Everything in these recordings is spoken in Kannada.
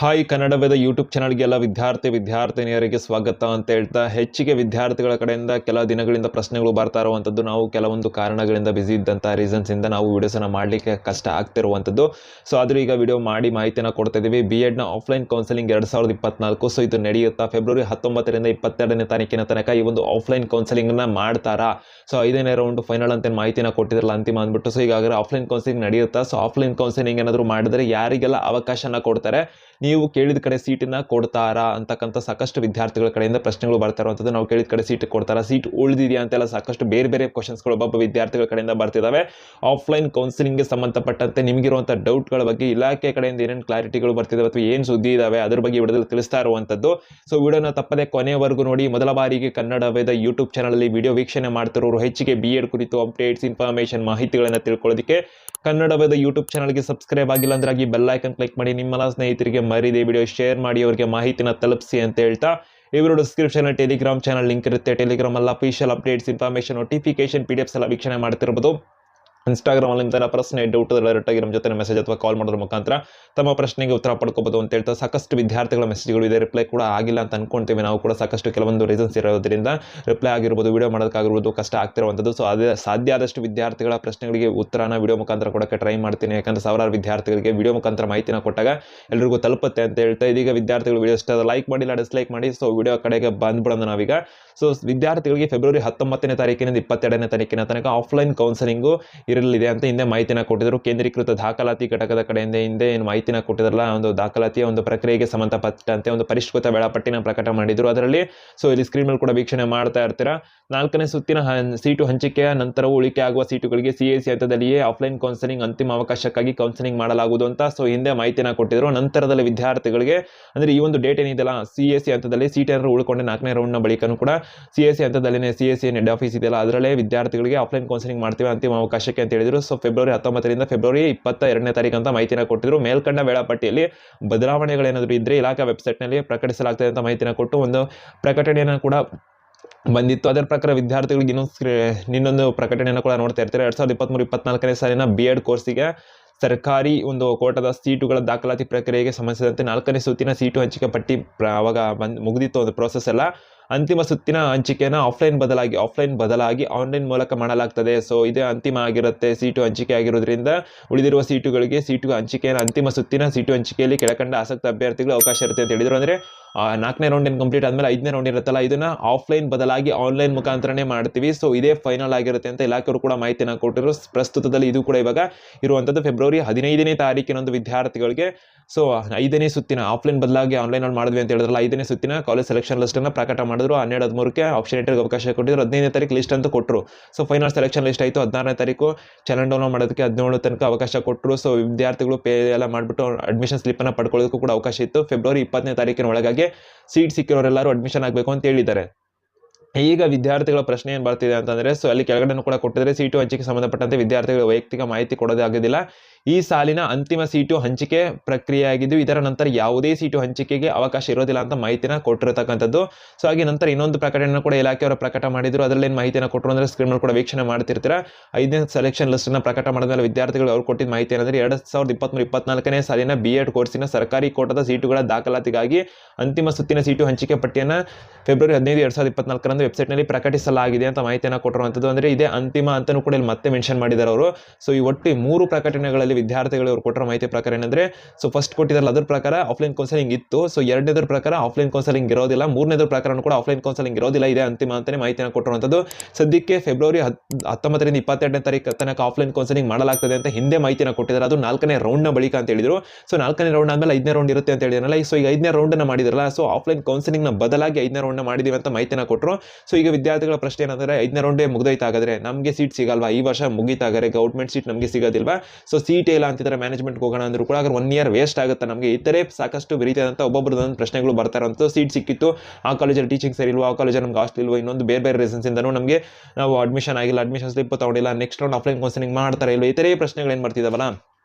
ಹಾಯ್ ಕನ್ನಡವೇದ ಯೂಟ್ಯೂಬ್ ಚಾನಲ್ಗೆಲ್ಲ ವಿದ್ಯಾರ್ಥಿ ವಿದ್ಯಾರ್ಥಿನಿಯರಿಗೆ ಸ್ವಾಗತ ಅಂತ ಹೇಳ್ತಾ ಹೆಚ್ಚಿಗೆ ವಿದ್ಯಾರ್ಥಿಗಳ ಕಡೆಯಿಂದ ಕೆಲ ದಿನಗಳಿಂದ ಪ್ರಶ್ನೆಗಳು ಬರ್ತಾ ಇರುವಂಥದ್ದು. ನಾವು ಕೆಲವೊಂದು ಕಾರಣಗಳಿಂದ ಬ್ಯುಸಿ ಇದ್ದಂಥ ರೀಸನ್ಸಿಂದ ನಾವು ವೀಡಿಯೋಸನ್ನು ಮಾಡಲಿಕ್ಕೆ ಕಷ್ಟ ಆಗ್ತಿರುವಂಥದ್ದು. ಸೊ ಆದರೂ ಈಗ ವಿಡಿಯೋ ಮಾಡಿ ಮಾಹಿತಿನ ಕೊಡ್ತಾ ಇದ್ದೀವಿ ಬಿ ಎಡ್ನ ಆಫ್ಲೈನ್ ಕೌನ್ಸಿಲಿಂಗ್ ಎರಡು ಸಾವಿರದ ಇಪ್ಪತ್ನಾಲ್ಕು. ಸೊ ಇದು ನಡೆಯುತ್ತಾ ಫೆಬ್ರವರಿ ಹತ್ತೊಂಬತ್ತರಿಂದ ಇಪ್ಪತ್ತೆರಡನೇ ತಾರೀಕಿನ ತನಕ ಈ ಒಂದು ಆಫ್ಲೈನ್ ಕೌನ್ಸಿಲಿಂಗ್ನ ಮಾಡ್ತಾರಾ? ಸೊ ಐದನೇ ರೌಂಡ್ ಫೈನಲ್ ಅಂತ ಮಾಹಿತಿನ ಕೊಟ್ಟಿದ್ರಲ್ಲ, ಅಂತಿಮ ಅಂದ್ಬಿಟ್ಟು. ಸೊ ಈಗಾಗಲೇ ಆಫ್ಲೈನ್ ಕೌನ್ಸಿಲಿಂಗ್ ನಡೆಯುತ್ತಾ? ಸೊ ಆಫ್ಲೈನ್ ಕೌನ್ಸಿಲಿಂಗ್ ಏನಾದರೂ ಮಾಡಿದರೆ ಯಾರಿಗೆಲ್ಲ ಅವಕಾಶನ ಕೊಡ್ತಾರೆ? ನೀವು ಕೇಳಿದ ಕಡೆ ಸೀಟನ್ನು ಕೊಡ್ತಾರಾ ಅಂತಕ್ಕಂಥ ಸಾಕಷ್ಟು ವಿದ್ಯಾರ್ಥಿಗಳ ಕಡೆಯಿಂದ ಪ್ರಶ್ನೆಗಳು ಬರ್ತಾ ಇರುವಂಥದ್ದು. ನಾವು ಕೇಳಿದ ಕಡೆ ಸೀಟ್ ಕೊಡ್ತಾರಾ ಸೀಟ್ ಉಳಿದಿದೆಯಾ ಅಂತೆಲ್ಲ ಸಾಕಷ್ಟು ಬೇರೆ ಬೇರೆ ಕ್ವಶನ್ಸ್ಗಳು ಒಬ್ಬೊಬ್ಬ ವಿದ್ಯಾರ್ಥಿಗಳ ಕಡೆಯಿಂದ ಬರ್ತಿದ್ದಾವೆ ಆಫ್ಲೈನ್ ಕೌನ್ಸಿಲಿಂಗ್ಗೆ ಸಂಬಂಧಪಟ್ಟಂತೆ ನಿಮಗಿರುವಂಥ ಡೌಟ್ಗಳ ಬಗ್ಗೆ ಇಲಾಖೆ ಕಡೆಯಿಂದ ಏನೇನು ಕ್ಲಾರಿಟಿಗಳು ಬರ್ತಿದ್ದಾವೆ ಅಥವಾ ಏನು ಸುದ್ದಿ ಇದಾವೆ ಅದ್ರ ಬಗ್ಗೆ ವಿಡಿಯೋದಲ್ಲಿ ತಿಳಿಸ್ತಾ ಇರುವಂಥದ್ದು. ಸೊ ವಿಡಿಯೋನ ತಪ್ಪದೆ ಕೊನೆವರೆಗೂ ನೋಡಿ. ಮೊದಲ ಬಾರಿಗೆ ಕನ್ನಡ ವೇದ ಯೂಟ್ಯೂಬ್ ಚಾನಲಲ್ಲಿ ವಿಡಿಯೋ ವೀಕ್ಷಣೆ ಮಾಡ್ತಿರೋರು, ಹೆಚ್ಚಿಗೆ ಬಿ ಎಡ್ ಕುರಿತು ಅಪ್ಡೇಟ್ಸ್ ಇನ್ಫಾರ್ಮೇಷನ್ ಮಾಹಿತಿಗಳನ್ನು ತಿಳ್ಕೊಳ್ಳೋದಕ್ಕೆ ಕನ್ನಡ ವೇದ ಯೂಟ್ಯೂಬ್ ಚಾನಲ್ಗೆ ಸಬ್ಸ್ಕ್ರೈಬ್ ಆಗಿಲ್ಲ ಅಂದ್ರಾಗಿ ಬೆಲ್ ಕ್ಲಿಕ್ ಮಾಡಿ. ನಿಮ್ಮೆಲ್ಲ ಸ್ನೇಹಿತರಿಗೆ ಮರಿದೆ ವಿಡಿಯೋ ಶೇರ್ ಮಾಡಿ ಅವರಿಗೆ ಮಾಹಿತಿನ ತಲುಪಿಸಿ ಅಂತ ಹೇಳ್ತಾ, ಇವರು ಡಿಸ್ಕ್ರಿಪ್ಷನ್ ಟೆಲಿಗ್ರಾಮ್ ಚಾನಲ್ ಲಿಂಕ್ ಇರುತ್ತೆ. ಟೆಲಿಗ್ರಾಮ್ ಅಲ್ಲಿ official updates information notification P D Fs ಎಲ್ಲ ವೀಕ್ಷಣೆ ಮಾಡ್ತಿರ್ಬೋದು. ಇನ್ಸ್ಟಾಗ್ರಾಮ್ ಅಲ್ಲಿ ಥರ ಪ್ರಶ್ನೆ ಡೌಟ್ ಡೈರೆಕ್ಟ್ ಆಗಿ ನಮ್ಮ ಜೊತೆ ಮೆಸೇಜ್ ಅಥವಾ ಕಾಲ್ ಮಾಡೋದ್ರ ಮುಖಾಂತರ ತಮ್ಮ ಪ್ರಶ್ನೆಗೆ ಉತ್ತರ ಪಡ್ಕೋಬಹುದು ಅಂತ ಹೇಳ್ತಾ ಸಾಕಷ್ಟು ವಿದ್ಯಾರ್ಥಿಗಳ ಮೆಸೇಜ್ಗಳು ಇದೆ. ರಿಪ್ಲೈ ಕೂಡ ಆಗಿಲ್ಲ ಅಂತ ಅನ್ಕೊಂತೀವಿ. ನಾವು ಕೂಡ ಸಾಕಷ್ಟು ಕೆಲವೊಂದು ರೀಸನ್ಸ್ ಇರೋದ್ರಿಂದ ರಿಪ್ಲೈ ಆಗಿರ್ಬೋದು ವಿಡಿಯೋ ಮಾಡೋದಕ್ಕಾಗಿರ್ಬೋದು ಕಷ್ಟ ಆಗ್ತಿರುವಂಥದ್ದು. ಸೊ ಅದೇ ಸಾಧ್ಯ ಆದಷ್ಟು ವಿದ್ಯಾರ್ಥಿಗಳ ಪ್ರಶ್ನೆಗಳಿಗೆ ಉತ್ತರನ ವಿಡಿಯೋ ಮುಖಾಂತರ ಕೊಡೋಕ್ಕೆ ಟ್ರೈ ಮಾಡ್ತೀನಿ. ಯಾಕಂದ್ರೆ ಸಾವಿರಾರು ವಿದ್ಯಾರ್ಥಿಗಳಿಗೆ ವಿಡಿಯೋ ಮುಖಾಂತರ ಮಾಹಿತಿನ ಕೊಟ್ಟಾಗ ಎಲ್ರಿಗೂ ತಲುಪುತ್ತೆ ಅಂತ ಹೇಳ್ತಾ ಇದೀಗ ವಿದ್ಯಾರ್ಥಿಗಳು ವಿಡಿಯೋ ಇಷ್ಟ ಲೈಕ್ ಮಾಡಿಲ್ಲ ಡಿಸ್ಲೈಕ್ ಮಾಡಿ. ಸೊ ವಿಡಿಯೋ ಕಡೆಗೆ ಬಂದ್ಬಿಡೋಣ ನಾವೀಗ. ಸೊ ವಿದ್ಯಾರ್ಥಿಗಳಿಗೆ ಫೆಬ್ರವರಿ ಹತ್ತೊಂಬತ್ತನೇ ತಾರೀಕಿನಿಂದ ಇಪ್ಪತ್ತೆರಡನೇ ತಾರೀಕಿನ ತನಕ ಆಫ್ಲೈನ್ ಕೌನ್ಸಲಿಂಗು ಇರಲಿದೆ ಅಂತ ಹಿಂದೆ ಮಾಹಿತಿನ ಕೊಟ್ಟಿದ್ರು. ಕೇಂದ್ರೀಕೃತ ದಾಖಲಾತಿ ಘಟಕದ ಕಡೆಯಿಂದ ಹಿಂದೆ ಏನು ಮಾಹಿತಿನ ಕೊಟ್ಟಿದ್ರಲ್ಲ, ಒಂದು ದಾಖಲಾತಿಯ ಒಂದು ಪ್ರಕ್ರಿಯೆಗೆ ಸಂಬಂಧಪಟ್ಟಂತೆ ಒಂದು ಪರಿಷ್ಕೃತ ವೇಳಾಪಟ್ಟಿನ ಪ್ರಕಟ ಮಾಡಿದ್ರು. ಅದರಲ್ಲಿ ಸೊ ಇಲ್ಲಿ ಸ್ಕ್ರೀನ್ ಮೇಲೆ ಕೂಡ ವೀಕ್ಷಣೆ ಮಾಡ್ತಾ ಇರ್ತೀರಾ. ನಾಲ್ಕನೇ ಸುತ್ತಿನ ಸೀಟು ಹಂಚಿಕೆಯ ನಂತರವೂ ಉಳಿಕೆ ಆಗುವ ಸೀಟುಗಳಿಗೆ ಸಿ ಎಸ್ ಸಿ ಹಂತದಲ್ಲಿಯೇ ಆಫ್ಲೈನ್ ಕೌನ್ಸಿಲಿಂಗ್ ಅಂತಿಮ ಅವಕಾಶಕ್ಕಾಗಿ ಕೌನ್ಸಿಲಿಂಗ್ ಮಾಡಲಾಗುವುದು ಅಂತ ಸೊ ಹಿಂದೆ ಮಾಹಿತಿನ ಕೊಟ್ಟಿದ್ರು. ನಂತರದಲ್ಲಿ ವಿದ್ಯಾರ್ಥಿಗಳಿಗೆ ಅಂದ್ರೆ ಈ ಒಂದು ಡೇಟ್ ಏನಿದೆಯಲ್ಲ, ಸಿ ಎಸ್ ಸಿ ಹಂತದಲ್ಲಿ ಸೀಟ್ ಏನಾದ್ರು ಉಳ್ಕೊಂಡೆ ನಾಲ್ಕನೇ ರೌಂಡ್ನ ಬಳಿಕನೂ ಕೂಡ C S C ಹಂತದಲ್ಲಿನೇ C S C head office ಇದೆಯಲ್ಲ, ಅದರಲ್ಲೇ ವಿದ್ಯಾರ್ಥಿಗಳಿಗೆ ಆಫ್ಲೈನ್ ಕೌನ್ಸಿಲಿಂಗ್ ಮಾಡ್ತೀವಿ ಅಂತಿಮ ಅವಕಾಶಕ್ಕೆ ಅಂತ ಹೇಳಿದ್ರು. ಸೊ ಫೆಬ್ರವರಿ ಹತ್ತೊಂಬತ್ತರಿಂದ ಫೆಬ್ರವರಿ ಇಪ್ಪತ್ತ ಎರಡನೇ ತಾರೀಕು ಅಂತ ಮಾಹಿತಿನ ಕೊಟ್ಟಿದ್ರು. ಮೇಲ್ಕಂಡ ವೇಳಾಪಟ್ಟಿಯಲ್ಲಿ ಬದಲಾವಣೆಗಳೇನಾದರೂ ಇದ್ರೆ ಇಲಾಖಾ ವೆಬ್ಸೈಟ್ನಲ್ಲಿ ಪ್ರಕಟಿಸಲಾಗ್ತದೆ ಅಂತ ಮಾಹಿತಿನ ಕೊಟ್ಟು ಒಂದು ಪ್ರಕಟಣೆಯನ್ನು ಕೂಡ ಬಂದಿತ್ತು. ಅದರ ಪ್ರಕಾರ ವಿದ್ಯಾರ್ಥಿಗಳಿಗೆ ಇನ್ನೊಂದು ಇನ್ನೊಂದು ಪ್ರಕಟಣೆಯನ್ನು ಕೂಡ ನೋಡ್ತಾ ಇರ್ತಾರೆ? ಎರಡ್ ಸಾವಿರದ ಇಪ್ಪತ್ತ್ಮೂರು ಇಪ್ಪತ್ನಾಲ್ಕನೇ ಸಾಲಿನ ಬಿ ಎಡ್ ಕೋರ್ಸಿಗೆ ಸರ್ಕಾರಿ ಒಂದು ಕೋಟದ ಸೀಟುಗಳ ದಾಖಲಾತಿ ಪ್ರಕ್ರಿಯೆಗೆ ಸಂಬಂಧಿಸಿದಂತೆ ನಾಲ್ಕನೇ ಸುತ್ತಿನ ಸೀಟು ಹಂಚಿಕೆ ಪಟ್ಟಿ ಅವಾಗ ಬಂದು ಮುಗಿದಿತ್ತು ಒಂದು ಪ್ರೋಸೆಸ್ ಎಲ್ಲ. ಅಂತಿಮ ಸುತ್ತಿನ ಹಂಚಿಕೆನ ಆಫ್ಲೈನ್ ಬದಲಾಗಿ ಆಫ್ಲೈನ್ ಬದಲಾಗಿ ಆನ್ಲೈನ್ ಮೂಲಕ ಮಾಡಲಾಗ್ತದೆ. ಸೊ ಇದೇ ಅಂತಿಮ ಆಗಿರುತ್ತೆ ಸೀಟು ಹಂಚಿಕೆ ಆಗಿರೋದ್ರಿಂದ ಉಳಿದಿರುವ ಸೀಟುಗಳಿಗೆ ಸೀಟು ಹಂಚಿಕೆಯನ್ನು, ಅಂತಿಮ ಸುತ್ತಿನ ಸೀಟು ಹಂಚಿಕೆಯಲ್ಲಿ ಕೆಳಕಂಡ ಆಸಕ್ತ ಅಭ್ಯರ್ಥಿಗಳು ಅವಕಾಶ ಇರುತ್ತೆ ಅಂತ ಹೇಳಿದ್ರು. ಅಂದರೆ ನಾಲ್ಕನೇ ರೌಂಡ್ ಏನು ಕಂಪ್ಲೀಟ್ ಆದಮೇಲೆ ಐದನೇ ರೌಂಡ್ ಇರುತ್ತಲ್ಲ, ಇದನ್ನ ಆಫ್ಲೈನ್ ಬದಲಾಗಿ ಆನ್ಲೈನ್ ಮುಖಾಂತರನೇ ಮಾಡ್ತೀವಿ. ಸೊ ಇದೇ ಫೈನಲ್ ಆಗಿರುತ್ತೆ ಅಂತ ಇಲಾಖೆಯವರು ಕೂಡ ಮಾಹಿತಿಯನ್ನು ಕೊಟ್ಟಿರು ಪ್ರಸ್ತುತದಲ್ಲಿ ಇದು ಕೂಡ ಇವಾಗ ಇರುವಂಥದ್ದು ಫೆಬ್ರವರಿ ಹದಿನೈದನೇ ತಾರೀಕಿನೊಂದು ವಿದ್ಯಾರ್ಥಿಗಳಿಗೆ ಸೊ ಐದನೇ ಸುತ್ತಿನ ಆಫ್ಲೈನ್ ಬದಲಾಗಿ ಆನ್ಲೈನ್ ಅಲ್ಲಿ ಮಾಡಿದ್ವಿ ಅಂತ ಹೇಳಿದ್ರಲ್ಲ, ಐದನೇ ಸುತ್ತಿನ ಕಾಲೇಜ್ ಸೆಲೆಕ್ಷನ್ ಲಿಸ್ಟ್ ಅನ್ನ ಪ್ರಕಟ ಮಾಡಿದ್ರು. ಹನ್ನೆರಡು, ಹದಿಮೂರಕ್ಕೆ ಆಪ್ಷನ್ ಎಂಟ್ರಿಗೆ ಅವಕಾಶ ಕೊಟ್ಟಿದ್ರು. ಹದಿನೈದನೇ ತಾರೀಕು ಲಿಸ್ಟ್ ಅಂತ ಕೊಟ್ಟರು ಸೊ ಫೈನಲ್ ಸೆಲೆಕ್ಷನ್ ಲಿಸ್ಟ್ ಆಯಿತು. ಹದಿನಾರನೇ ತಾರೀಕು ಚಲನ್ ಡೌನ್ಲೋಡ್ ಮಾಡೋದಕ್ಕೆ ಹದಿನೇಳು ತನಕ ಅವಕಾಶ ಕೊಟ್ಟರು ಸೊ ವಿದ್ಯಾರ್ಥಿಗಳು ಪೇ ಎಲ್ಲ ಮಾಡಿಬಿಟ್ಟು ಅಡ್ಮಿಷನ್ ಸ್ಲಿಪ್ಪನ್ನು ಪಡ್ಕೊಳ್ಳೋದಕ್ಕೂ ಕೂಡ ಅವಕಾಶ ಇತ್ತು. ಫೆಬ್ರವರಿ ಇಪ್ಪತ್ತನೇ ತಾರೀಕಿನ ಒಳಗಾಗಿ ಸೀಟ್ ಸಿಕ್ಕಿರೋರೆಲ್ಲರೂ ಅಡ್ಮಿಷನ್ ಆಗಬೇಕು ಅಂತ ಹೇಳಿದ್ದಾರೆ. ಈಗ ವಿದ್ಯಾರ್ಥಿಗಳ ಪ್ರಶ್ನೆ ಏನು ಬರ್ತಿದೆ ಅಂತಂದರೆ ಸೊ ಅಲ್ಲಿ ಕೆಳಗಡೆನೂ ಕೂಡ ಕೊಟ್ಟಿದ್ರೆ ಸೀಟು ಹಂಚಿಕೆ ಸಂಬಂಧಪಟ್ಟಂತೆ ವಿದ್ಯಾರ್ಥಿಗಳ ವೈಯಕ್ತಿಕ ಮಾಹಿತಿ ಕೊಡೋದಾಗೋದಿಲ್ಲ ಈ ಸಾಲಿನ ಅಂತಿಮ ಸೀಟು ಹಂಚಿಕೆ ಪ್ರಕ್ರಿಯೆ ಆಗಿದ್ದು ಇದರ ನಂತರ ಯಾವುದೇ ಸೀಟು ಹಂಚಿಕೆಗೆ ಅವಕಾಶ ಇರೋದಿಲ್ಲ ಅಂತ ಮಾಹಿತಿನ ಕೊಟ್ಟಿರತಕ್ಕಂಥದ್ದು. ಸೊ ಹಾಗೆ ನಂತರ ಇನ್ನೊಂದು ಪ್ರಕಟಣೆ ಕೂಡ ಇಲಾಖೆಯವರು ಪ್ರಕಟ ಮಾಡಿದ್ರು. ಅದರಲ್ಲಿ ಏನು ಮಾಹಿತಿನ ಕೊಟ್ಟರು ಅಂದರೆ ಸ್ಕ್ರೀನ್ ಕೂಡ ವೀಕ್ಷಣೆ ಮಾಡ್ತಿರ್ತೀರ. ಐದನೇ ಸೆಲೆಕ್ಷನ್ ಲಿಸ್ಟ್ ಪ್ರಕಟ ಮಾಡಿದ್ಮೇಲೆ ವಿದ್ಯಾರ್ಥಿಗಳು ಅವ್ರು ಕೊಟ್ಟಿದ್ದ ಮಾಹಿತಿ ಏನಂದರೆ, ಎರಡು ಸಾವಿರದ ಇಪ್ಪತ್ಮೂರು ಇಪ್ಪತ್ನಾಲ್ಕನೇ ಸಾಲಿನ ಬಿ ಎಡ್ ಕೋರ್ಸಿನ ಸರ್ಕಾರಿ ಕೋಟದ ಸೀಟುಗಳ ದಾಖಲಾತಿಗಾಗಿ ಅಂತಿಮ ಸುತ್ತಿನ ಸೀಟು ಹಂಚಿಕೆ ಪಟ್ಟಿಯನ್ನು ಫೆಬ್ರವರಿ ಹದಿನೈದು, ಎರಡು ಸಾವಿರದ ಇಪ್ಪತ್ನಾಲ್ಕರಂದು ವೆಬ್ಸೈಟ್ನಲ್ಲಿ ಪ್ರಕಟಿಸಲಾಗಿದೆ ಅಂತ ಮಾಹಿತಿಯನ್ನು ಕೊಟ್ಟಿರುವಂಥದ್ದು ಅಂದ್ರೆ ಇದೇ ಅಂತಿಮ ಅಂತಲೂ ಕೂಡ ಇಲ್ಲಿ ಮತ್ತೆ ಮೆನ್ಷನ್ ಮಾಡಿದ್ದಾರೆ ಅವರು. ಸೊ ಈ ಒಟ್ಟು ಮೂರು ಪ್ರಕಟಣೆಗಳಲ್ಲಿ ವಿದ್ಯಾರ್ಥಿಗಳು ಇವರು ಕೊಟ್ಟಿರೋ ಮಾಹಿತಿ ಪ್ರಕಾರ ಏನಂದ್ರೆ ಸೊ ಫಸ್ಟ್ ಕೊಟ್ಟಿದ್ದಾರಲ್ಲ ಅದ್ರ ಪ್ರಕಾರ ಆಫ್ಲೈನ್ ಕೌನ್ಸಲಿಂಗ್ ಇತ್ತು. ಸೊ ಎರಡನೇದ್ರ ಪ್ರಕಾರ ಆಫ್ಲೈನ್ ಕೌನ್ಸಲಿಂಗ್ ಇರೋದಿಲ್ಲ. ಮೂರನೇದ್ರ ಪ್ರಕಾರ ಕೂಡ ಆಫ್ಲೈನ್ ಕೌನ್ಸಲಿಂಗ್ ಇರೋದಿಲ್ಲ. ಇದೆ ಅಂತಿಮ ಅಂತಾನೆ ಮಾಹಿತಿಯನ್ನು ಕೊಟ್ಟಿರುವಂಥದ್ದು ಸದ್ಯಕ್ಕೆ ಫೆಬ್ರವರಿ ಹತ್ ಹತ್ತೊಂಬತ್ತರಿಂದ ಇಪ್ಪತ್ತೆರಡನೇ ತಾರೀಕು ತನಕ ಆಫ್ಲೈನ್ ಕೌನ್ಸಲಿಂಗ್ ಮಾಡಲಾಗ್ತದೆ ಅಂತ ಹಿಂದೆ ಮಾಹಿತಿಯನ್ನು ಕೊಟ್ಟಿದ್ದಾರೆ. ಅದು ನಾಲ್ಕನೇ ರೌಂಡ್ನ ಬಳಿಕ ಅಂತ ಹೇಳಿದ್ರು. ಸೊ ನಾಲ್ಕನೇ ರೌಂಡ್ ಆದಮೇಲೆ ಐದನೇ ರೌಂಡ್ ಇರುತ್ತೆ ಅಂತ ಹೇಳಿದ್ರಲ್ಲ. ಸೊ ಈಗ ಐದನೇ ರೌಂಡನ್ನು ಮಾಡಿದ್ರಲ್ಲ. ಸೊ ಆಫ್ಲೈನ್ ಕೌನ್ಸಲಿಂಗ್ನ ಬದಲಾಗಿ ಐದನೇ ರೌಂಡ್ನ ಮಾಡಿದೀವಿ ಅಂತ ಮಾಹಿತಿನ ಕೊಟ್ಟರು ಸೊ ಈಗ ವಿದ್ಯಾರ್ಥಿಗಳ ಪ್ರಶ್ನೆ ಏನಂದ್ರೆ, ಐದನೇ ರೌಂಡೇ ಮುಗ್ದೈತಾಗಾದ್ರೆ ನಮಗೆ ಸೀಟ್ ಸಿಗಲ್ವಾ? ಈ ವರ್ಷ ಮುಗಿತಾಗಾರೆ ಗೌರ್ಮೆಂಟ್ ಸೀಟ್ ನಮಗೆ ಸಿಗೋದಿಲ್ವಾ? ಸೊ ಸೀಟ್ ಇಲ್ಲ ಅಂತಿದ್ರೆ ಮ್ಯಾನೇಜ್ಮೆಂಟ್ಗೆ ಹೋಗೋಣ ಅಂದ್ರೂ ಕೂಡ ಆಗ ಒನ್ ಇಯರ್ ವೇಸ್ಟ್ ಆಗುತ್ತೆ ನಮಗೆ. ಇತರೆ ಸಾಕಷ್ಟು ರೀತಿಯಾದಂಥ ಒಬ್ಬೊಬ್ಬರದ ಪ್ರಶ್ನೆಗಳು ಬರ್ತಾರಂತ ಸೀಟ್ ಸಿಕ್ಕಿತ್ತು. ಆ ಕಾಲೇಜಲ್ಲಿ ಟೀಚಿಂಗ್ ಸರಿ ಇಲ್ವಾ? ಆ ಕಾಲೇಜಲ್ಲಿ ನಮ್ಗೆ ಹಾಸ್ಟೆಲ್ ಇಲ್ವಾ? ಇನ್ನೊಂದು ಬೇರೆ ಬೇರೆ ರೀಸನ್ಸ್ ಇಂದನೂ ನಮಗೆ ನಾವು ಅಡ್ಮಿಷನ್ ಆಗಿಲ್ಲ ಅಡ್ಮಿಷನ್ ಸ್ಲಿಪ್ ತೊಗೊಂಡಿಲ್ಲ ನೆಕ್ಸ್ಟ್ ರೌಂಡ್ ಆಫ್ಲೈನ್ ಕೌನ್ಸಿಲಿಂಗ್ ಮಾಡ್ತಾರೆ ಇಲ್ವಾ? ಇತರೆ ಪ್ರಶ್ನೆಗಳು ಏನು ಬರ್ತಿದಾವಲ್ಲ?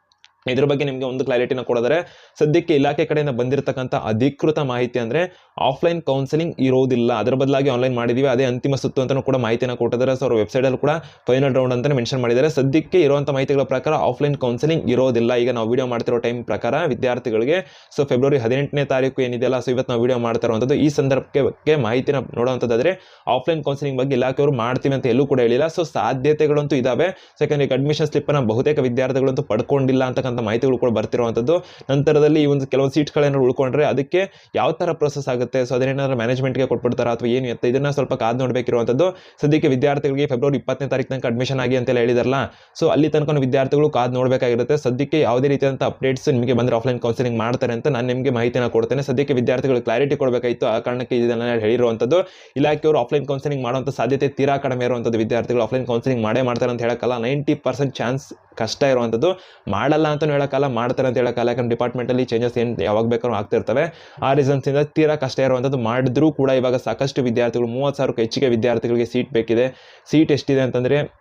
ಇದ್ರ ಬಗ್ಗೆ ನಿಮಗೆ ಒಂದು ಕ್ಲಾರಿಟಿನ ಕೊಡಿದರೆ ಸದ್ಯಕ್ಕೆ ಇಲಾಖೆ ಕಡೆಯಿಂದ ಬಂದಿರತಕ್ಕಂಥ ಅಧಿಕೃತ ಮಾಹಿತಿ ಅಂದರೆ ಆಫ್ಲೈನ್ ಕೌನ್ಸಿಲಿಂಗ್ ಇರೋದಿಲ್ಲ. ಅದರ ಬದಲಾಗಿ ಆನ್ಲೈನ್ ಮಾಡಿದ್ದೀವಿ ಅದೇ ಅಂತಿಮ ಸುತ್ತು ಅಂತಲೂ ಕೂಡ ಮಾಹಿತಿನ ಕೊಟ್ಟಿದ್ದಾರೆ. ಸೊ ಅವ್ರ ವೆಬ್ಸೈಟಲ್ಲಿ ಕೂಡ ಫೈನಲ್ ರೌಂಡ್ ಅಂತಲೇ ಮೆನ್ಷನ್ ಮಾಡಿದ್ದಾರೆ. ಸದ್ಯಕ್ಕೆ ಇರುವಂಥ ಮಾಹಿತಿಗಳ ಪ್ರಕಾರ ಆಫ್ಲೈನ್ ಕೌನ್ಸಿಲಿಂಗ್ ಇರೋದಿಲ್ಲ. ಈಗ ನಾವು ವಿಡಿಯೋ ಮಾಡ್ತಿರೋ ಟೈಮ್ ಪ್ರಕಾರ ವಿದ್ಯಾರ್ಥಿಗಳಿಗೆ ಸೊ ಫೆಬ್ರವರಿ ಹದಿನೆಂಟನೇ ತಾರೀಕು ಏನಿದೆಯಲ್ಲ ಸೊ ಇವತ್ತು ನಾವು ವಿಡಿಯೋ ಮಾಡ್ತಾ ಈ ಸಂದರ್ಭಕ್ಕೆ ಮಾಹಿತಿನ ನೋಡುವಂಥದ್ದಾದರೆ ಆಫ್ಲೈನ್ ಕೌನ್ಸಿಲಿಂಗ್ ಬಗ್ಗೆ ಇಲಾಖೆಯವರು ಮಾಡ್ತೀವಿ ಅಂತ ಎಲ್ಲೂ ಕೂಡ ಹೇಳಿಲ್ಲ. ಸೊ ಸಾಧ್ಯತೆಗಳಂತೂ ಇದಾವೆ. ಸೊ ಯಾಕಂದರೆ ಈಗ ಅಡ್ಮಿಷನ್ ಸ್ಲಿಪ್ಪನ್ನು ಬಹುತೇಕ ವಿದ್ಯಾರ್ಥಿಗಳಂತೂ ಪಡ್ಕೊಂಡಿಲ್ಲ ಅಂತಕ್ಕಂಥ ಮಾಹಿತಿಗಳು ಕೂಡ ಬರ್ತಿರುವಂಥದ್ದು. ನಂತರದಲ್ಲಿ ಈ ಒಂದು ಕೆಲವೊಂದು ಸೀಟ್ಗಳೇನಾದ್ರು ಉಳ್ಕೊಂಡ್ರೆ ಅದಕ್ಕೆ ಯಾವ ಥರ ಪ್ರೊಸೆಸ್ ಆಗುತ್ತೆ? ಸೊ ಅದೇನಾದ್ರು ಮ್ಯಾನೇಜ್ಮೆಂಟ್ಗೆ ಕೊಟ್ಬಿಡ್ತಾರ? ಅಥವಾ ಏನು? ಎತ್ತ ಇದನ್ನ ಸ್ವಲ್ಪ ಕಾದು ನೋಡಬೇಕಿರುವಂಥದ್ದು. ಸದ್ಯಕ್ಕೆ ವಿದ್ಯಾರ್ಥಿಗಳಿಗೆ ಫೆಬ್ರವರಿ ಇಪ್ಪತ್ತನೇ ತಾರೀಕು ತನಕ ಅಡ್ಮಿಷನ್ ಆಗಿ ಅಂತೆಲ್ಲ ಹೇಳಿದಾರಲ್ಲ. ಸೊ ಅಲ್ಲಿ ತನಕ ವಿದ್ಯಾರ್ಥಿಗಳು ಕಾದು ನೋಡಬೇಕಾಗಿರುತ್ತೆ. ಸದ್ಯಕ್ಕೆ ಯಾವುದೇ ರೀತಿಯಾದಂಥ ಅಪ್ಡೇಟ್ಸ್ ನಿಮಗೆ ಬಂದರೆ ಆಫ್ಲೈನ್ ಕೌನ್ಸಿಲಿಂಗ್ ಮಾಡ್ತಾರೆ ಅಂತ ನಾನು ನಿಮಗೆ ಮಾಹಿತಿನ ಕೊಡ್ತೇನೆ. ಸದ್ಯಕ್ಕೆ ವಿದ್ಯಾರ್ಥಿಗಳು ಕ್ಲಾರಿಟಿ ಕೊಡಬೇಕಾಯಿತು. ಆ ಕಾರಣಕ್ಕೆ ಇದನ್ನ ಹೇಳಿರುವಂಥದ್ದು. ಇಲಾಖೆಯವರು ಆಫ್ಲೈನ್ ಕೌನ್ಸಿಲಿಂಗ್ ಮಾಡುವಂಥ ಸಾಧ್ಯತೆ ತೀರಾ ಕಡಿಮೆ ಇರುವಂಥದ್ದು ವಿದ್ಯಾರ್ಥಿಗಳು ಆಫ್ಲೈನ್ ಕೌನ್ಸಿಲಿಂಗ್ ಮಾಡೇ ಮಾಡ್ತಾರೆ ಅಂತ ಹೇಳಕ್ಕಲ್ಲ. ನೈಂಟಿ ಪರ್ಸೆಂಟ್ ಚಾನ್ಸ್ ಕಷ್ಟ ಇರುವಂಥದ್ದು ಮಾಡಲ್ಲ ಅಂತಲೂ ಹೇಳೋಕ್ಕಲ್ಲ ಮಾಡ್ತಾರೆ ಅಂತ ಹೇಳೋಕ್ಕಲ್ಲ ಯಾಕಂದ್ರೆ ಡಿಪಾರ್ಟ್ಮೆಂಟಲ್ಲಿ ಚೇಂಜಸ್ ಏನು ಯಾವಾಗ ಬೇಕಾದ್ರೂ ಆಗ್ತಿರ್ತವೆ. ಆ ರೀಸನ್ಸಿಂದ ತೀರಾ ಕಷ್ಟ ಇರುವಂಥದ್ದು ಮಾಡಿದ್ರೂ ಕೂಡ ಇವಾಗ ಸಾಕಷ್ಟು ವಿದ್ಯಾರ್ಥಿಗಳು, ಮೂವತ್ತು ಸಾವಿರಕ್ಕೂ ಹೆಚ್ಚಿಗೆ ವಿದ್ಯಾರ್ಥಿಗಳಿಗೆ ಸೀಟ್ ಬೇಕಿದೆ. ಸೀಟ್ ಎಷ್ಟಿದೆ ಅಂತಂದರೆ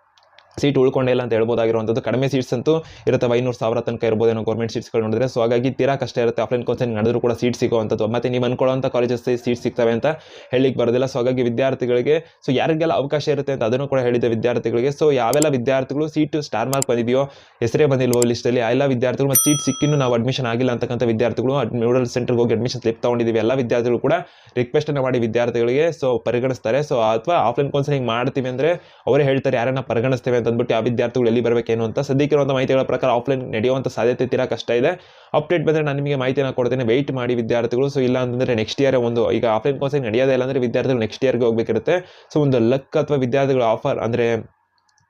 ಸೀಟ್ ಉಳ್ಕೊಂಡಿಲ್ಲ ಅಂತ ಹೇಳ್ಬೋದಾಗಿರುವಂಥದ್ದು. ಕಡಿಮೆ ಸೀಟ್ಸ್ ಅಂತೂ ಇರುತ್ತೆ. ಐನೂರು ಸಾವಿರ ತನಕ ಇರ್ಬೋದೇನೋ ಗೌರ್ಮೆಂಟ್ ಸೀಟ್ಸ್ಗಳು ನೋಡಿದ್ರೆ. ಸೊ ಹಾಗಾಗಿ ತೀರಾ ಕಷ್ಟ ಇರುತ್ತೆ. ಆಫ್ಲೈನ್ ಕೌನ್ಸಿಲಿಂಗ್ ನಡೆದರೂ ಕೂಡ ಸೀಟ್ ಸಿಗುವಂಥದ್ದು. ಮತ್ತೆ ನೀವು ಅನ್ಕೊಳ್ಳುವಂಥ ಕಾಲೇಜಸ್ ಸೀಟ್ ಸಿಗ್ತವೆ ಅಂತ ಹೇಳಿಕ್ಕೆ ಬರೋದಿಲ್ಲ. ಸೊ ಹಾಗಾಗಿ ವಿದ್ಯಾರ್ಥಿಗಳಿಗೆ ಸೊ ಯಾರಿಗೆಲ್ಲ ಅವಕಾಶ ಇರುತ್ತೆ ಅಂತ ಅದನ್ನು ಕೂಡ ಹೇಳಿದೆ ವಿದ್ಯಾರ್ಥಿಗಳಿಗೆ. ಸೊ ಯಾವೆಲ್ಲ ವಿದ್ಯಾರ್ಥಿಗಳು ಸೀಟ್ ಸ್ಟಾರ್ ಮಾರ್ಕ್ ಬಂದಿದೆಯೋ, ಹೆಸರೇ ಬಂದಿಲ್ವೋ ಲಿಸ್ಟಲ್ಲಿ ಎಲ್ಲ ವಿದ್ಯಾರ್ಥಿಗಳು ಮತ್ತು ಸೀಟ್ ಸಿಕ್ಕಿನ್ನು ನಾವು ಅಡ್ಮಿಷನ್ ಆಗಿಲ್ಲ ಅಂತಕ್ಕಂಥ ವಿದ್ಯಾರ್ಥಿಗಳು ನ್ಯೂಡಲ್ ಸೆಂಟರ್ಗೆ ಹೋಗಿ ಅಡ್ಮಿಷನ್ ಸ್ಲಿಪ್ ತೊಗೊಂಡಿದ್ದೀವಿ. ಎಲ್ಲ ವಿದ್ಯಾರ್ಥಿಗಳು ಕೂಡ ರಿಕ್ವೆಸ್ಟನ್ನು ಮಾಡಿ ವಿದ್ಯಾರ್ಥಿಗಳಿಗೆ ಸೊ ಪರಿಗಣಿಸ್ತಾರೆ. ಸೊ ಅಥವಾ ಆಫ್ಲೈನ್ ಕೌನ್ಸಿಲಿಂಗ್ ಮಾಡ್ತೀವಿ ಅಂದರೆ, ಅವರೇ ಹೇಳ್ತಾರೆ ಯಾರನ್ನ ಪರಿಗಣಿಸ್ತೇವೆ ಅಂತ ಅಂದ್ಬಿಟ್ಟು ಆ ವಿದ್ಯಾರ್ಥಿಗಳು ಎಲ್ಲಿ ಬರಬೇಕೇನು ಅಂತ ಸದ್ಯಕ್ಕಿರುವಂಥ ಮಾಹಿತಿಗಳ ಪ್ರಕಾರ ಆಫ್ಲೈನ್ ನಡೆಯುವಂಥ ಸಾಧ್ಯತೆ ತೀರಾ ಕಷ್ಟ ಇದೆ. ಅಪ್ಡೇಟ್ ಬಂದರೆ ನಾನು ನಿಮಗೆ ಮಾಹಿತಿನ ಕೊಡ್ತೇನೆ. ವೆಯ್ಟ್ ಮಾಡಿ ವಿದ್ಯಾರ್ಥಿಗಳು. ಸೊ ಇಲ್ಲ ಅಂತಂದರೆ ನೆಕ್ಸ್ಟ್ ಇಯರ್ ಒಂದು, ಈಗ ಆಫ್ಲೈನ್ ಕೋರ್ಸಿಗೆ ನಡೆಯೋದೇ ಇಲ್ಲ ಅಂದರೆ ವಿದ್ಯಾರ್ಥಿಗಳು ನೆಕ್ಸ್ಟ್ ಇಯರ್ಗೆ ಹೋಗಬೇಕಿರುತ್ತೆ. ಸೊ ಒಂದು ಲಕ್ ಅಥವಾ ವಿದ್ಯಾರ್ಥಿಗಳು ಆಫರ್ ಅಂದರೆ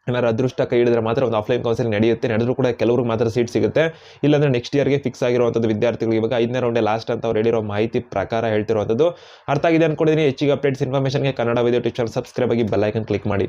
ಏನಾದ್ರು ಅದೃಷ್ಟ ಕೈ ಹಿಡಿದ್ರೆ ಮಾತ್ರ ಒಂದು ಆಫ್ಲೈನ್ ಕೌನ್ಸಿಲಿಂಗ್ ನಡೆಯುತ್ತೆ. ನಡೆದರೂ ಕೂಡ ಕೆಲವ್ರಿಗೆ ಮಾತ್ರ ಸೀಟ್ ಸಿಗುತ್ತೆ. ಇಲ್ಲಾಂದರೆ ನೆಕ್ಸ್ಟ್ ಇಯರ್ಗೆ ಫಿಕ್ಸ್ ಆಗಿರುವಂಥದ್ದು ವಿದ್ಯಾರ್ಥಿಗಳು. ಇವಾಗ ಐದನೇ ರೌಂಡೇ ಲಾಸ್ಟ್ ಅಂತ ಅವ್ರು ಹೇಳಿರೋ ಮಾಹಿತಿ ಪ್ರಕಾರ ಹೇಳ್ತಿರುವಂಥದ್ದು. ಅರ್ಥ ಆಗಿದೆ ಅನ್ಕೊಂಡಿದ್ದೀನಿ ಹೆಚ್ಚಿಗೆ updates ಇನ್ಫಾರ್ಮೇಷನ್ಗೆ Kannada video teacher channel subscribe ಆಗಿ ಬೆಲ್ಲೈಕನ್ ಕ್ಲಿಕ್ ಮಾಡಿ.